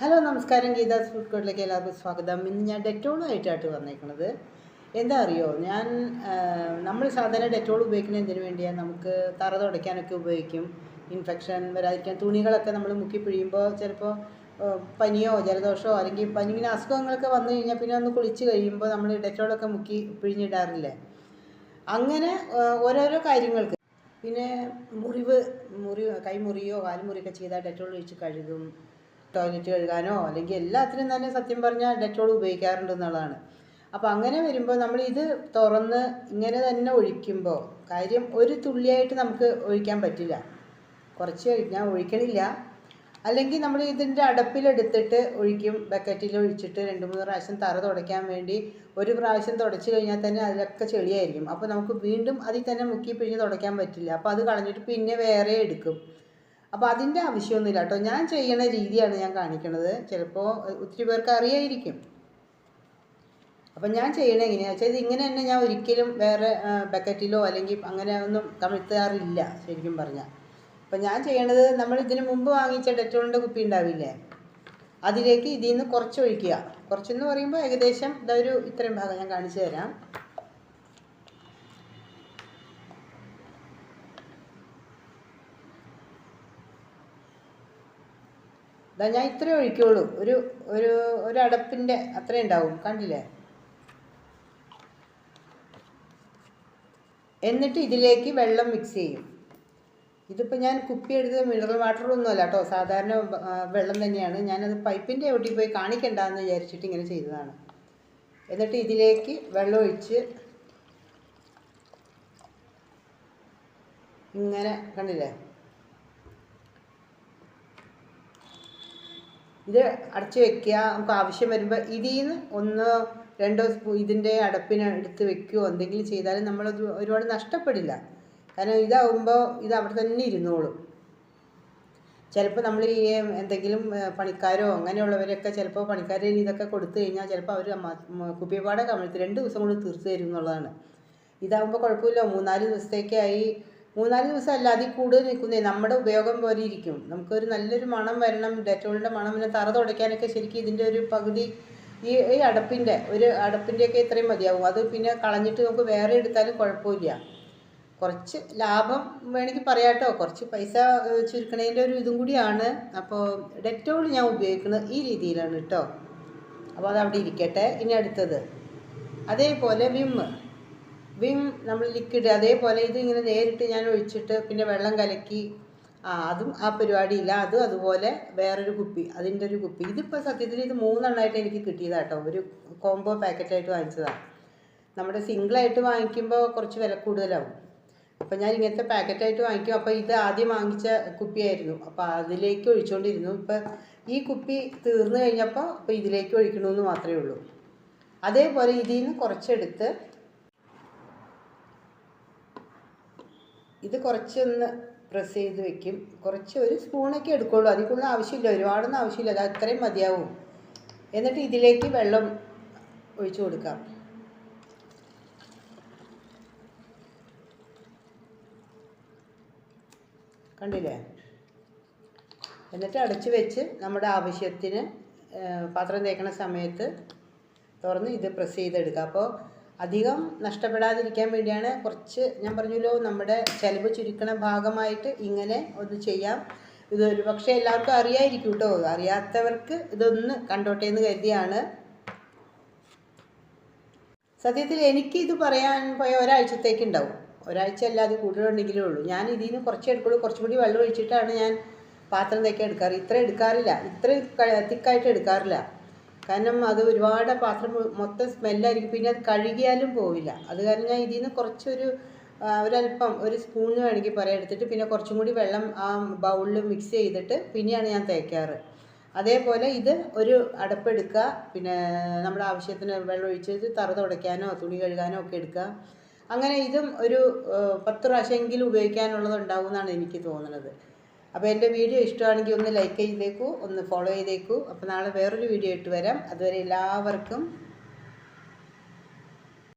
Hello നമസ്കാരം. Geetha's food കോർട്ടിലേക്ക് എല്ലാവർക്കും സ്വാഗതം. ഇന്ന് ഞാൻ ഡെറ്റോളുമായിട്ടാണ് വന്നേക്കുന്നത് എന്താ അറിയോ? ഞാൻ നമ്മൾ സാധാരണ ഡെറ്റോൾ ഉപയോഗിക്കുന്ന എന്തിനു വേണ്ടിയാണ് നമുക്ക് തറ തുടയ്ക്കാനൊക്കെ ഉപയോഗിക്കും. ഇൻഫെക്ഷൻ വരാതിരിക്കാൻ തുണികളൊക്കെ നമ്മൾ മുക്കി പിഴിയുമ്പോൾ ചിലപ്പോൾ പനിയോ ജലദോഷമോ അല്ലെങ്കിൽ പനി ഇങ്ങനെ അസുഖങ്ങളൊക്കെ വന്നു കഴിഞ്ഞാൽ പിന്നെ ഒന്ന് കുളിച്ച് കഴിയുമ്പോൾ നമ്മൾ ഡെറ്റോളൊക്കെ മുക്കി പിഴിഞ്ഞിടാറില്ലേ? അങ്ങനെ ഓരോരോ കാര്യങ്ങൾക്ക്. പിന്നെ മുറിവ് മുറി കൈമുറിയോ കാൽമുറിയൊക്കെ ചെയ്താൽ ഡെറ്റോൾ ഒഴിച്ച് കഴുകും. ടോയ്ലറ്റ് കഴുകാനോ അല്ലെങ്കിൽ എല്ലാത്തിനും തന്നെ സത്യം പറഞ്ഞാൽ ഡെറ്റോൾ ഉപയോഗിക്കാറുണ്ട് എന്നുള്ളതാണ്. അപ്പോൾ അങ്ങനെ വരുമ്പോൾ നമ്മൾ ഇത് തുറന്ന് ഇങ്ങനെ തന്നെ ഒഴിക്കുമ്പോൾ കാര്യം ഒരു തുള്ളിയായിട്ട് നമുക്ക് ഒഴിക്കാൻ പറ്റില്ല. കുറച്ച് ഞാൻ ഒഴിക്കണില്ല അല്ലെങ്കിൽ നമ്മൾ ഇതിന്റെ അടപ്പിലെടുത്തിട്ട് ഒഴിക്കും ബക്കറ്റിൽ ഒഴിച്ചിട്ട് രണ്ട് മൂന്ന് പ്രാവശ്യം തറ തുടയ്ക്കാൻ വേണ്ടി ഒരു പ്രാവശ്യം തുടച്ച് കഴിഞ്ഞാൽ തന്നെ അതിലൊക്കെ ചെളിയായിരിക്കും. അപ്പോൾ നമുക്ക് വീണ്ടും അതിൽ തന്നെ മുക്കി പിഴിഞ്ഞ് തുടയ്ക്കാൻ പറ്റില്ല. അപ്പോൾ അത് കളഞ്ഞിട്ട് പിന്നെ വേറെ എടുക്കും. അപ്പോൾ അതിന്റെ ആവശ്യമൊന്നുമില്ല കേട്ടോ. ഞാൻ ചെയ്യുന്ന രീതിയാണ് ഞാൻ കാണിക്കുന്നത് ചിലപ്പോൾ ഒത്തിരി പേർക്ക് അറിയായിരിക്കും. അപ്പം ഞാൻ ചെയ്യണ എങ്ങനെയാണെന്ന് വെച്ചാൽ ഇങ്ങനെ തന്നെ ഞാൻ ഒരിക്കലും വേറെ ബക്കറ്റിലോ അല്ലെങ്കിൽ അങ്ങനെ ഒന്നും കമിഴ്ത്താറില്ല ശരിക്കും പറഞ്ഞാൽ അപ്പം ഞാൻ ചെയ്യണത് നമ്മൾ ഇതിന് മുമ്പ് വാങ്ങിച്ച ഡെറ്റോളിന്റെ കുപ്പി ഉണ്ടാവില്ലേ? അതിലേക്ക് ഇതിൽ നിന്ന് കുറച്ച് ഒഴിക്കുക കുറച്ചെന്ന് പറയുമ്പോൾ ഏകദേശം ഇതൊരു ഇത്രയും ഭാഗം ഞാൻ കാണിച്ചു തരാം. ഇതാ ഞാൻ ഇത്രേ ഒഴിക്കുള്ളൂ. ഒരു ഒരു ഒരു അടപ്പിന്റെ അത്രേ ഉണ്ടാവും. കണ്ടില്ലേ? എന്നിട്ട് ഇതിലേക്ക് വെള്ളം മിക്സ് ചെയ്യും. ഇതിപ്പോൾ ഞാൻ കുപ്പി എടുത്തത് മിനറൽ വാട്ടർ ഒന്നുമല്ല കേട്ടോ സാധാരണ വെള്ളം തന്നെയാണ്. ഞാനത് പൈപ്പിന്റെ ഒട്ടി പോയി കാണിക്കണ്ടെന്ന് വിചാരിച്ചിട്ട് ഇങ്ങനെ ചെയ്തതാണ്. എന്നിട്ട് ഇതിലേക്ക് വെള്ളം ഒഴിച്ച് ഇങ്ങനെ കണ്ടില്ലേ? ഇത് അടച്ചു വെക്കുക. നമുക്ക് ആവശ്യം വരുമ്പോൾ ഇതിൽ നിന്ന് ഒന്ന് രണ്ടോ സ്പൂ ഇതിന്റെ അടപ്പിന് എടുത്ത് വെക്കുകയോ എന്തെങ്കിലും ചെയ്താലും നമ്മൾ ഒരുപാട് നഷ്ടപ്പെടില്ല. കാരണം ഇതാവുമ്പോൾ ഇത് അവിടെ തന്നെ ഇരുന്നോളും. ചിലപ്പോൾ നമ്മൾ ഈ എന്തെങ്കിലും പണിക്കാരോ അങ്ങനെയുള്ളവരൊക്കെ ചിലപ്പോൾ പണിക്കാരെ ഇതൊക്കെ കൊടുത്തു കഴിഞ്ഞാൽ ചിലപ്പോൾ അവർ കുപ്പിപ്പാടെ കമിഴ്ത്തി രണ്ട് ദിവസം കൊണ്ട് തീർത്ത് തരും എന്നുള്ളതാണ്. ഇതാകുമ്പോൾ കുഴപ്പമില്ല. മൂന്നാൽ ദിവസത്തേക്കായി മൂന്നാൽ ദിവസം അല്ല അതിൽ കൂടുതൽ നിൽക്കുന്നേ. നമ്മുടെ ഉപയോഗം പോലെ ഇരിക്കും. നമുക്കൊരു നല്ലൊരു മണം വരണം ഡെറ്റോളിന്റെ മണം പിന്നെ തറ തുടയ്ക്കാനൊക്കെ ശരിക്കും ഇതിന്റെ ഒരു പകുതി ഈ ഈ അടപ്പിന്റെ ഒരു അടപ്പിന്റെയൊക്കെ ഇത്രയും മതിയാവും. അത് പിന്നെ കളഞ്ഞിട്ട് നമുക്ക് വേറെ എടുത്താലും കുഴപ്പമില്ല. കുറച്ച് ലാഭം വേണമെങ്കിൽ പറയാട്ടോ കുറച്ച് പൈസ ചുരുക്കണേന്റെ ഒരു ഇതും കൂടിയാണ്. അപ്പോൾ ഡെറ്റോൾ ഞാൻ ഉപയോഗിക്കുന്നത് ഈ രീതിയിലാണ് കേട്ടോ. അപ്പോൾ അത് അവിടെ ഇരിക്കട്ടെ. ഇനി അടുത്തത്. അതേപോലെ വിമ്മ് വിം നമ്മൾ ലിക്വിഡ് അതേപോലെ ഇത് ഇങ്ങനെ നേരിട്ട് ഞാൻ ഒഴിച്ചിട്ട് പിന്നെ വെള്ളം കലക്കി ആ അതും ആ പരിപാടിയില്ല. അതും അതുപോലെ വേറൊരു കുപ്പി അതിന്റെ ഒരു കുപ്പി. ഇതിപ്പോൾ സത്യത്തിൽ ഇത് മൂന്നെണ്ണമായിട്ട് എനിക്ക് കിട്ടിയതാട്ടോ ഒരു കോംബോ പാക്കറ്റായിട്ട് വാങ്ങിച്ചതാണ് നമ്മുടെ സിംഗിളായിട്ട് വാങ്ങിക്കുമ്പോൾ കുറച്ച് വില കൂടുതലാവും. അപ്പോൾ ഞാൻ ഇങ്ങനത്തെ പാക്കറ്റായിട്ട് വാങ്ങിക്കും. അപ്പോൾ ഇത് ആദ്യം വാങ്ങിച്ച കുപ്പിയായിരുന്നു. അപ്പോൾ അതിലേക്ക് ഒഴിച്ചുകൊണ്ടിരുന്നു ഇപ്പോൾ ഈ കുപ്പി തീർന്നു കഴിഞ്ഞപ്പോൾ അപ്പോൾ ഇതിലേക്ക് ഒഴിക്കണമെന്ന് മാത്രമേ ഉള്ളൂ. അതേപോലെ ഇതിൽ നിന്ന് കുറച്ചെടുത്ത് ഇത് കുറച്ചൊന്ന് പ്രസ് ചെയ്ത് വെക്കും. കുറച്ച് ഒരു സ്പൂണൊക്കെ എടുക്കുള്ളൂ. അതിക്കുള്ള ആവശ്യമില്ല. ഒരുപാടൊന്നും ആവശ്യമില്ല. അത് അത്രയും മതിയാവും. എന്നിട്ട് ഇതിലേക്ക് വെള്ളം ഒഴിച്ചു കൊടുക്കാം. കണ്ടില്ലേ? എന്നിട്ട് അടച്ചു വെച്ച് നമ്മുടെ ആവശ്യത്തിന് പാത്രം തേക്കണ സമയത്ത് തുറന്ന് ഇത് പ്രസ് ചെയ്തെടുക്കുക അപ്പോൾ അധികം നഷ്ടപ്പെടാതിരിക്കാൻ വേണ്ടിയാണ് കുറച്ച് ഞാൻ പറഞ്ഞല്ലോ നമ്മുടെ ചിലവ് ചുരുക്കണ ഭാഗമായിട്ട് ഇങ്ങനെ ഒന്ന് ചെയ്യാം. ഇത് ഒരു പക്ഷേ എല്ലാവർക്കും അറിയായിരിക്കും കേട്ടോ അറിയാത്തവർക്ക് ഇതൊന്ന് കണ്ടോട്ടെ എന്ന് കരുതിയാണ്. സത്യത്തിൽ എനിക്ക് ഇത് പറയാൻ പോയ ഒരാഴ്ചത്തേക്ക് ഉണ്ടാവും. ഒരാഴ്ച അല്ലാതെ കൂടുതലുണ്ടെങ്കിലേ ഉള്ളൂ. ഞാൻ ഇതിൽ നിന്ന് കുറച്ച് എടുക്കുള്ളൂ. കുറച്ചും കൂടി വെള്ളം ഒഴിച്ചിട്ടാണ് ഞാൻ പാത്രം തേക്കാൻ എടുക്കാറ്. ഇത്ര എടുക്കാറില്ല. ഇത്ര തിക്കായിട്ട് എടുക്കാറില്ല. കാരണം അത് ഒരുപാട് പാത്രം മൊത്തം സ്മെല്ലായിരിക്കും. പിന്നെ അത് കഴുകിയാലും പോവില്ല. അത് കാരണം ഞാൻ ഇതിൽ നിന്ന് കുറച്ചൊരു ഒരല്പം ഒരു സ്പൂൺ വേണമെങ്കിൽ പറയാം. എടുത്തിട്ട് പിന്നെ കുറച്ചും കൂടി വെള്ളം ആ ബൗളിൽ മിക്സ് ചെയ്തിട്ട് പിന്നെയാണ് ഞാൻ തേക്കാറ്. അതേപോലെ ഇത് ഒരു അടപ്പെടുക്കുക പിന്നെ നമ്മുടെ ആവശ്യത്തിന് വെള്ളം ഒഴിച്ച് തറ തുടയ്ക്കാനോ തുണി കഴുകാനോ ഒക്കെ എടുക്കുക. അങ്ങനെ ഇതും ഒരു പത്ത് പ്രാവശ്യമെങ്കിലും ഉപയോഗിക്കാനുള്ളത് ഉണ്ടാവും എന്നാണ് എനിക്ക് തോന്നുന്നത് അപ്പോൾ എന്റെ വീഡിയോ ഇഷ്ടമാണെങ്കിൽ ഒന്ന് ലൈക്ക് ചെയ്തേക്കൂ ഒന്ന് ഫോളോ ചെയ്തേക്കൂ. അപ്പോൾ നാളെ വേറൊരു വീഡിയോ ഇട്ട് വരാം. അതുവരെ എല്ലാവർക്കും